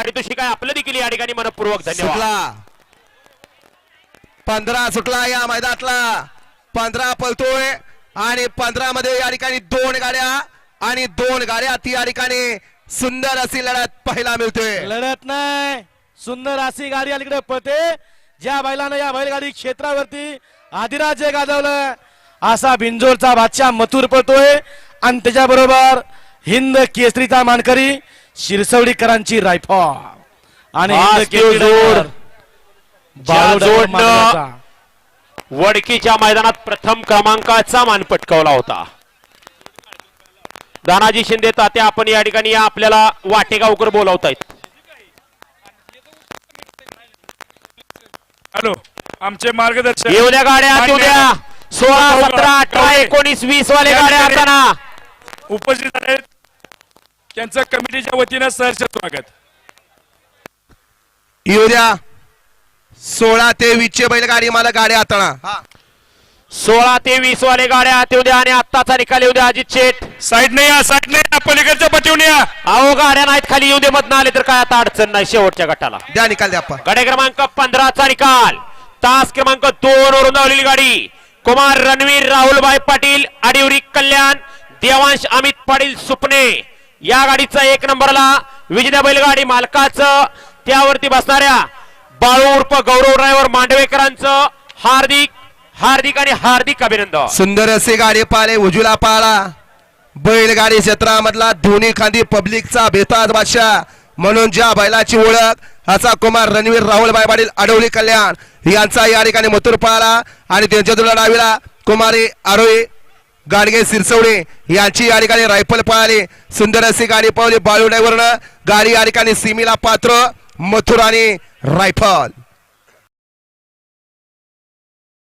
पारितोषिक आहे आपलं देखील या ठिकाणी मनपूर्वक धन्यवाद. पंधरा सुटला या मैदानातला. पंधरा पलतोय आणि पंधरा मध्ये या ठिकाणी दोन गाड्या आणि दोन गाड्या ती या ठिकाणी सुंदर अशी लढत पाहायला मिळते. लढत नाही. सुंदर अशी गाडी अलीकडे पळते. ज्या बैलानं या बैलगाडी क्षेत्रावरती आदिराज्य गाजवलं असा बिंजोरचा बादशाह मथुर पळतोय. आणि त्याच्या बरोबर हिंद केसरीचा मानकरी शिरसवडीकरांची रायफल आणि. वडकीच्या मैदानात प्रथम क्रमांकाचा मान पटकावला होता दानाजी शिंदे तात्या आपण या ठिकाणी या आपल्याला वाटेगावकर बोलावतायत हॅलो आमचे मार्गदर्शक येऊ द्या गाड्या येऊ द्या सोळा सतरा अठरा. एकोणीस वीस वाले गाड्या. असताना उपस्थित आहेत त्यांचं कमिटीच्या वतीनं सहर्ष स्वागत. येऊ द्या. सोळा ते वीस चे बैलगाडी मला गाड्या हाताळा हा. सोळा ते वीस वाले गाड्या येऊ द्या आणि आत्ताचा निकाल येऊ द्या अजित शेठ. साईड नाही या साईड नाही या पलीकडच्या पटीवून या. अहो गाड्या नाहीत खाली येऊ दे मधनं आले तर काय आता अडचण नाही शेवटच्या गटाला. द्या निकाल द्या आपण. गाडी क्रमांक पंधराचा निकाल. तास क्रमांक दोन वरून धावलेली गाडी. कुमार रणवीर राहुलभाई पाटील आडिवरी कल्याण देवांश अमित पाटील सुपणे. या गाडीचा एक नंबरला विजेता बैलगाडी मालकाचं त्यावरती बसणाऱ्या बाळू उर्फ गौरव ड्रायव्हर मांडवेकरांचं हार्दिक हार्दिक आणि हार्दिक अभिनंदन. सुंदर असे गाडी पाले उजूला पाळा. बैलगाडी क्षेत्रामधला दोन्ही खांदी पब्लिकचा बेताज बादशाह. म्हणून ज्या बैलाची ओळख असा कुमार रणवीर राहुल बाय पाटील अडवली कल्याण यांचा या ठिकाणी मथुर पाळा. आणि त्यांच्या तुला डावीला कुमारी आरोही गाडगे सिरसवडे यांची या ठिकाणी रायफल पळाली. सुंदर अशी गाडी पावली बाळू गाडी या ठिकाणी सिमीला पात्र. मथुराने रायफल.